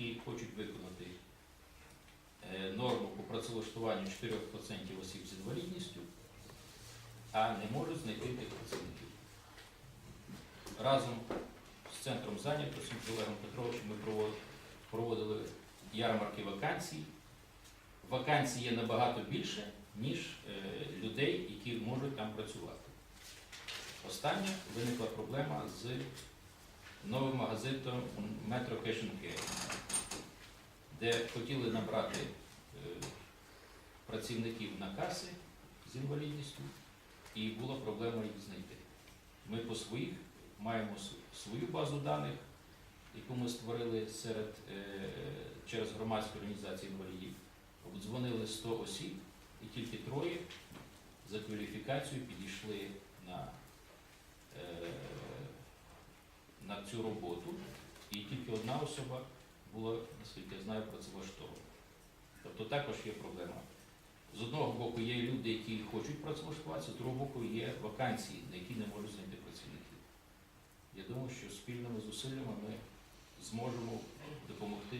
які хочуть виконати е, норму по працевлаштуванню 4% осіб з інвалідністю, а не можуть знайти тих працівників. Разом з центром зайнятості з Олегом Петровичем ми проводили ярмарки вакансій. Вакансій є набагато більше, ніж е, людей, які можуть там працювати. Останнє виникла проблема з новим магазином and Carry, де хотіли набрати е, працівників на каси з інвалідністю, і була проблема їх знайти. Ми по своїх маємо свою базу даних, яку ми створили серед, е, через громадську організацію інвалідів. Обдзвонили 100 осіб, і тільки троє за кваліфікацією підійшли на, е, на цю роботу, і тільки одна особа була, наскільки я знаю, працевлаштовано. Тобто також є проблема. З одного боку є люди, які хочуть працевлаштуватися, з другого боку є вакансії, на які не можуть знайти працівників. Я думаю, що спільними зусиллями ми зможемо допомогти.